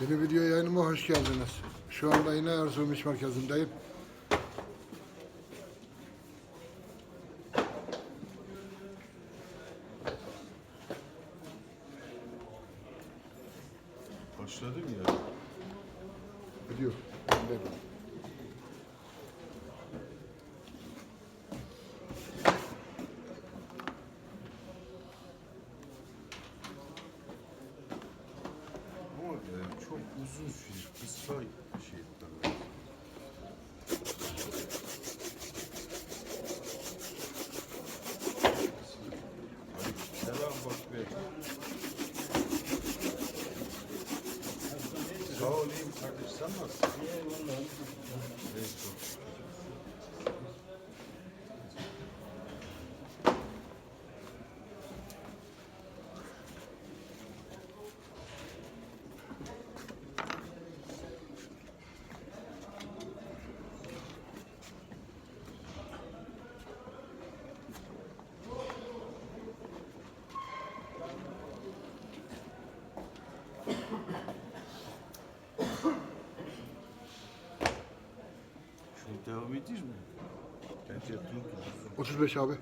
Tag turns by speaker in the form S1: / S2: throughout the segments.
S1: Yeni video yayınıma hoş geldiniz. Şu anda yine Erzurum İş Merkezi'ndeyim.
S2: Başladım ya.
S1: Video. Dedim.
S2: Ama e, çok uzun süre, kısa şey lazım. Selam bak be. Sağ olayım kardeş sen nasılsın? İyi vallahi. Evet,
S1: 35 abi.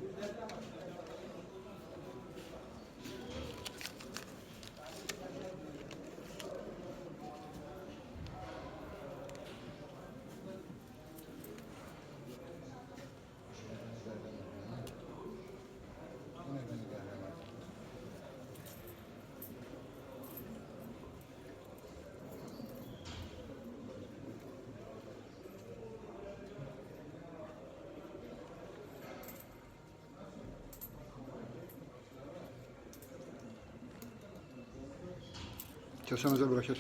S1: Kesenize bırakır.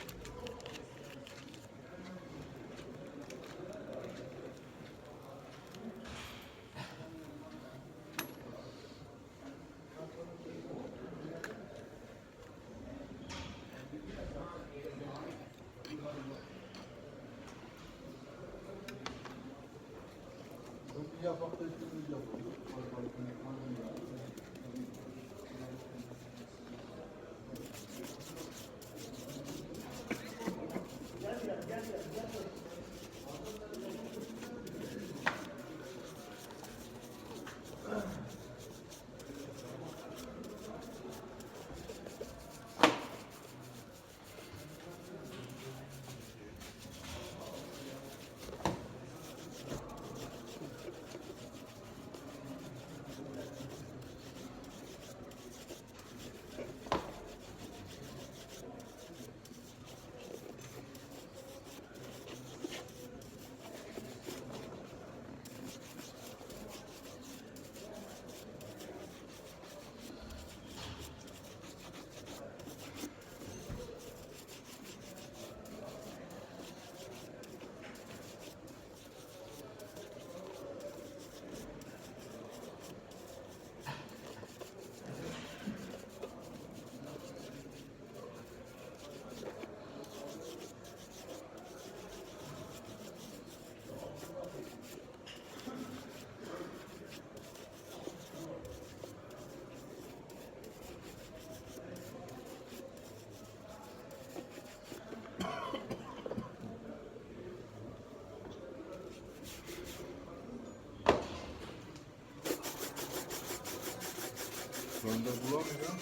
S2: Şu anda bulamıyorum.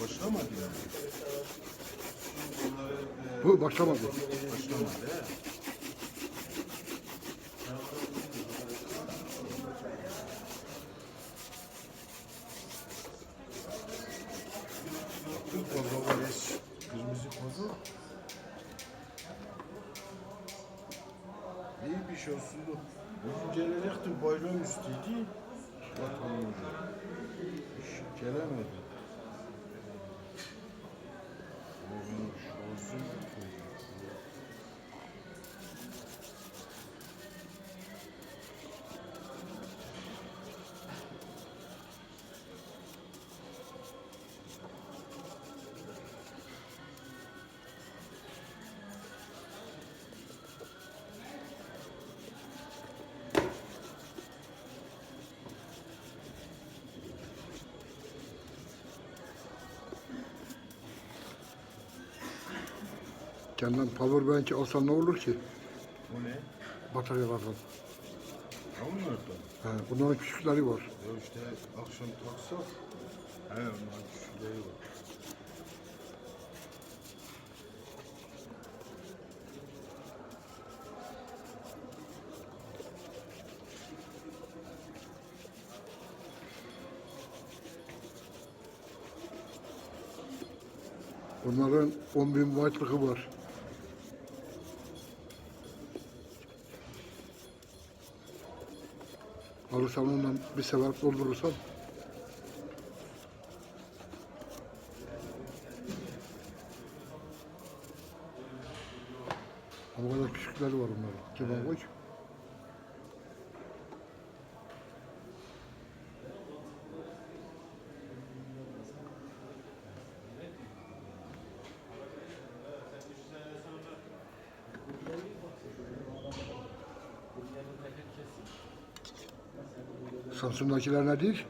S2: Başlamadı yani. E,
S1: Bu başlamadı.
S2: Başlamadı he.
S1: Kendim powerbank alsan ne olur ki?
S2: O ne?
S1: Bataryalardan.
S2: Onlardan.
S1: He, bunların küçükleri var.
S2: Ya işte akşam taksak. He onların küçükleri var.
S1: Bunların 10 bin wattlığı var. Alırsan ondan bir sefer doldurursan Ama o kadar küçükleri var onların. Kemal koç. Samsun'dakiler ne değil?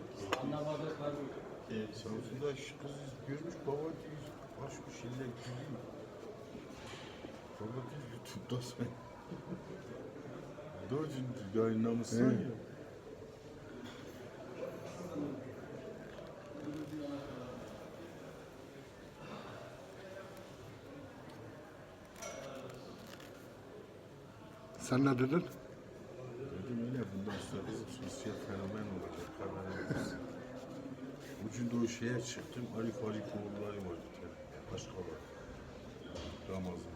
S2: E, Samsun'da şu kız görmüş baba diyor. Başka şeyler gülüyor. Baba diyor YouTube'da sen. Dördüncü yayınlamışsın ya.
S1: Sen ne dedin?
S2: Dedim yine bundan sonra sosyal fenomen olacak haberimiz. Ucunda o şeye çıktım. Arif Arif oğulları var bir tane. Başka var. Ramazan.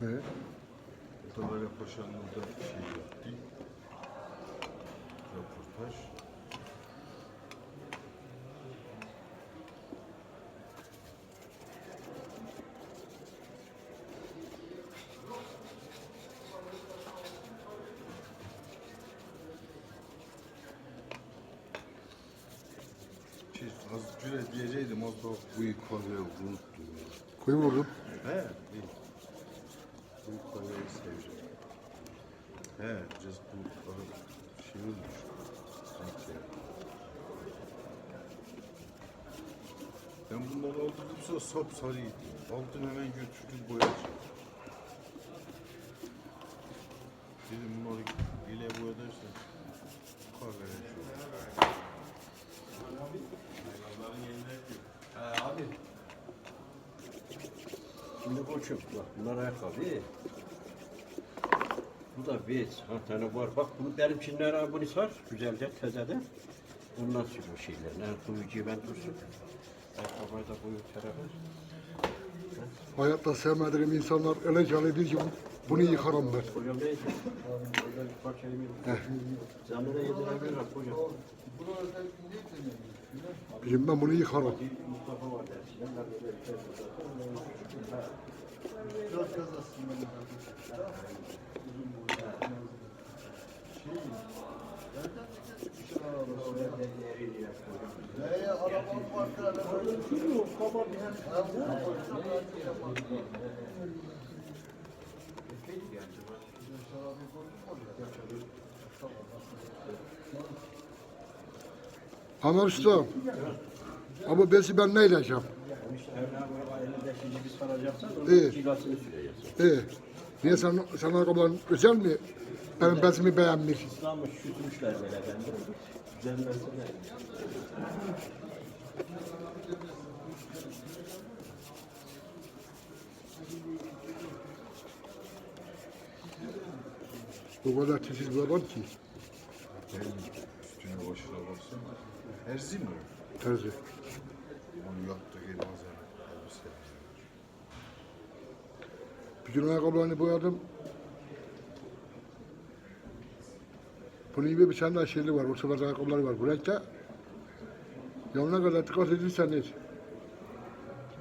S1: Ne?
S2: O da böyle paşanın bir şey yaptı. Röportaj. Az güle diyeceydim az daha bu ifadeye unuttum ya.
S1: Koyu vurdum.
S2: He, iyi. Bu parayı seveceğim. He, just bu para şey olmuş. Sanki. Ben bunları aldırdım sonra sapsarıydı. Aldım hemen götürdüm boyacı. Dedim bunları ile boya dersen kahverengi olur.
S3: Abi. Şimdi koçum bak bunlar ayakkabı. Bu da bez. Ha tane var. Bak bunu benim abi bunu sar. Güzelce tezede. Bundan sür o şeyler. Ne kuyucuyu ben dursun. Ayakkabıyı da koyu tarafa.
S1: Hayatta sevmediğim insanlar öyle canidir ki bunu yıkarım ben.
S3: Hocam neydi? Orada bir parçayı Canlı da yedirebilir bak hocam.
S1: Bizim ben bunu yıkarım.
S3: Mustafa dersin. Ben böyle bir şey zaten.
S1: Ömer Usta. Ama besi ben ne edeceğim?
S3: İşte Mevla bu elinde şimdi biz saracaksan
S1: İyi. Niye sen, sen ayakkabıların özel mi? Benim besimi beğenmiş.
S3: İslam'ı şütmüşler böyle.
S1: O kadar titiz bir adam ki.
S2: Benim üstüne başına baksana. Erzi mi? o?
S1: Terzi.
S2: Onu yaptığı elbise. elbise.
S1: Bir gün ayakkabılarını boyadım. Bunun gibi bir tane daha şeyli var. Ortada ayakkabıları var. Bu renkte. Yoluna kadar dikkat edilsen hiç.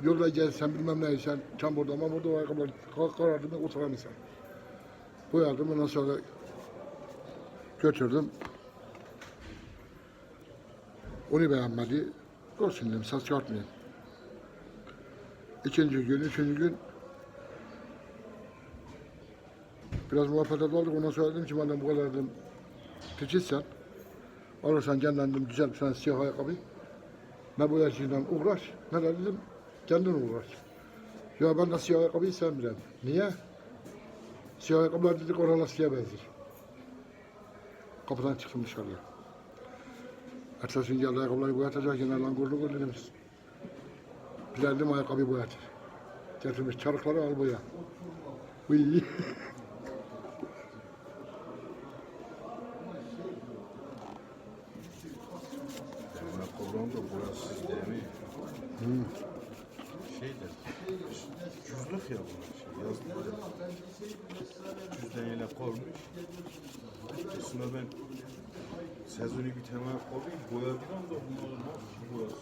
S1: Yolda gelsen bilmem ne sen tam burada ama burada o ayakkabılar kar- karardığında oturamıyorsun. Boyadım ondan sonra götürdüm. Onu beğenmedi. Olsun dedim ses çıkartmayayım. İkinci gün, üçüncü gün Biraz muhabbet olduk. Ondan sonra dedim ki madem bu kadar dedim, titizsen, alırsan kendin dedim, güzel bir tane siyah ayakkabı. Ne boyacıyla uğraş, ne de dedim, kendin uğraş. Ya ben de siyah ayakkabıyı sevmiyorum. Niye? Siyah ayakkabılar dedik oralar siyah benzer. Kapıdan çıktım dışarıya. Ertesi gün geldi ayakkabıları boyatacak yine lan kurdu kurdu ayakkabıyı boyatır. Getirmiş çarıkları al boya. Uy.
S2: Kolon da boyasız değil mi? Cüzlük ya bunlar şey. Yazdılar ya. Cüzdanıyla koymuş. Üstüne ben sezonu temel koyayım. Boyadılar da bunlar nasıl koymuş.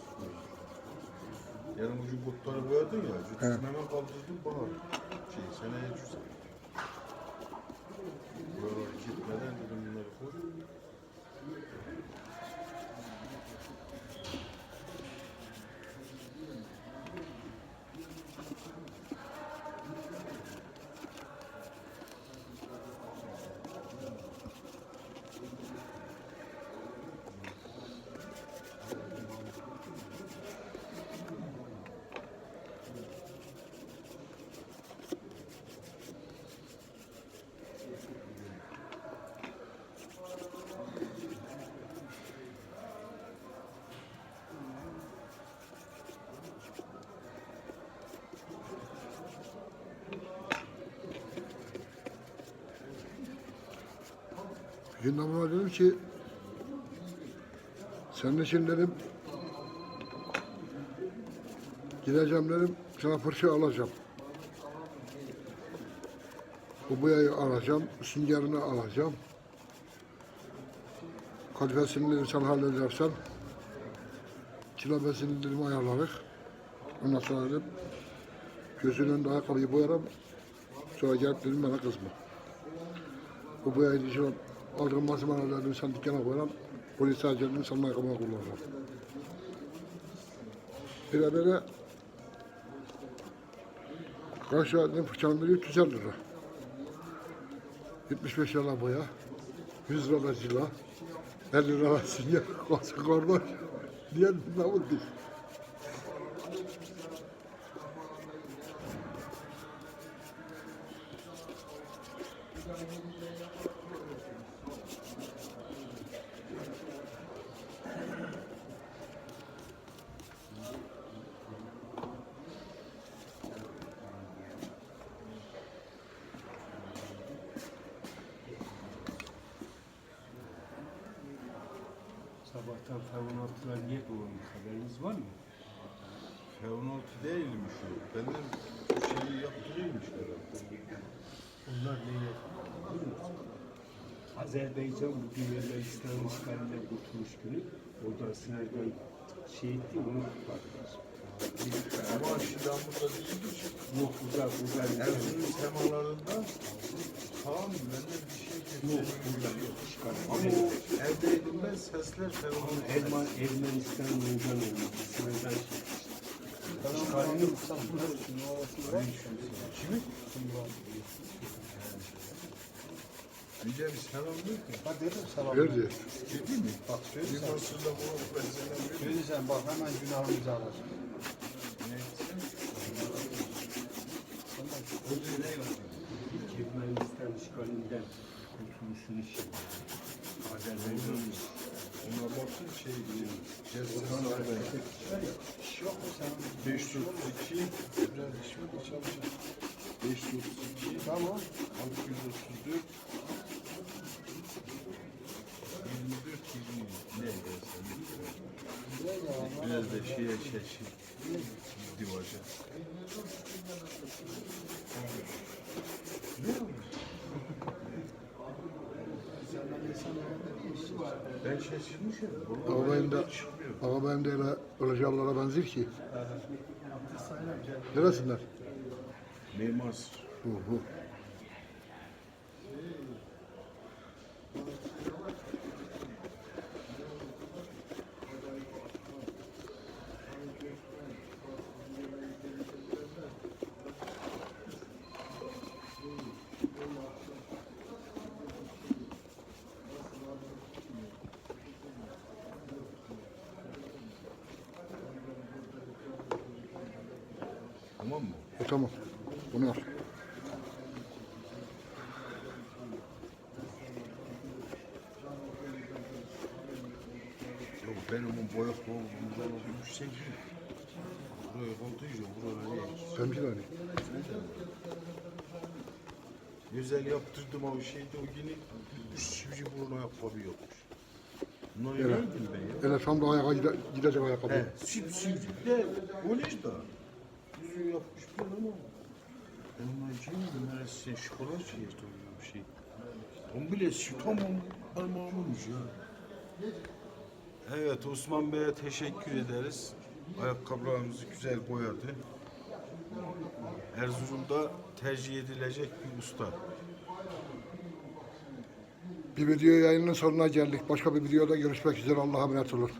S2: Yani ucu botları boyadın ya. Cüzdanı hemen kaldırdım bahar. Şey seneye cüzdan. Buraları gitmeden dedim bunları koy.
S1: Bir gün de bana dedim ki senin için dedim gideceğim dedim sana fırça alacağım. Bu boyayı alacağım, süngerini alacağım. Kalifesini dedim sen halledersen kilobesini dedim ayarlarız. Ondan sonra dedim gözünün önünde ayakkabıyı boyarım. Sonra gelip dedim bana kızma. Bu boyayı dedim aldığım malzemeleri dedim sen dükkana koyalım. Polis sadece dedim sen ayakkabıma kullanacağım. Bir de böyle kaç lira dedim fırçanın biri 350 lira. 75 lira boya, 100 lira cila, 50 lira sinyal, kosu kordoş. Diye ne oldu?
S3: Sabahtan haberiniz var mı?
S2: F-16 değilmiş o. Benden bu şeyi yaptırıyormuş herhalde.
S3: Onlar ne yapıyor biliyor musun? Azerbaycan bugün Ermenistan işgalinden kurtuluş günü oradan sınırdan şey etti onu tutmadılar.
S2: Ama şimdi ben burada değildim.
S3: Yok burada burada
S2: Erzurum semalarında tamam benden bir şey
S3: yok burada yok.
S2: Ama o evdeydim ben sesler F-16.
S3: Erman, Ermenistan'ın oradan olmuş. Sınırdan şey. İşgalini
S2: Kimi? De bir selam ver ki.
S4: Ha dedim selam.
S1: Verdi.
S2: Dedi mi? Bak söyle. Bir masırda bu ben selam ver.
S4: Söyleyeceğim bak hemen günahımızı alır.
S2: Ne?
S3: İlk İşgalinden kurtuluşunu şey. Azerbaycan'ın
S2: Ona bakın şey Cezayir'den haber.
S4: İş yok mu senin?
S2: 532 biraz işime de çalışır. 532
S4: Tamam.
S2: 634 24 20 ne dersen. Biraz da şeye şaşır. Divaca. Ben şaşırmışım.
S1: Ama benim de, ama benim de öyle Ilıcalılara benzer ki. Neresinler?
S2: Mimar.
S1: Hu hu.
S2: Tamam mı?
S1: tamam. Bunu al.
S2: Yok benim o boyak olduğumdan o bir şey değil. Buraya kontuyca buraya ne?
S1: Benimki de öyle.
S2: Güzel yaptırdım o şeydi o yine sivri burun ayakkabı yokmuş. Bunları
S1: Evet.
S2: neydim ben ya?
S1: Tam da ayağa gide, gidecek ayakkabı.
S2: He, sivri de kolej da. Yüzü yapmış bir ama. Ben ona cimdim neresi şokolat şey öyle bir şey. On bile si- tam on parmağımmış ya. Evet Osman Bey'e teşekkür ederiz. Ayakkabılarımızı güzel boyadı. Erzurum'da tercih edilecek bir usta.
S1: Bir video yayının sonuna geldik. Başka bir videoda görüşmek üzere. Allah'a emanet olun.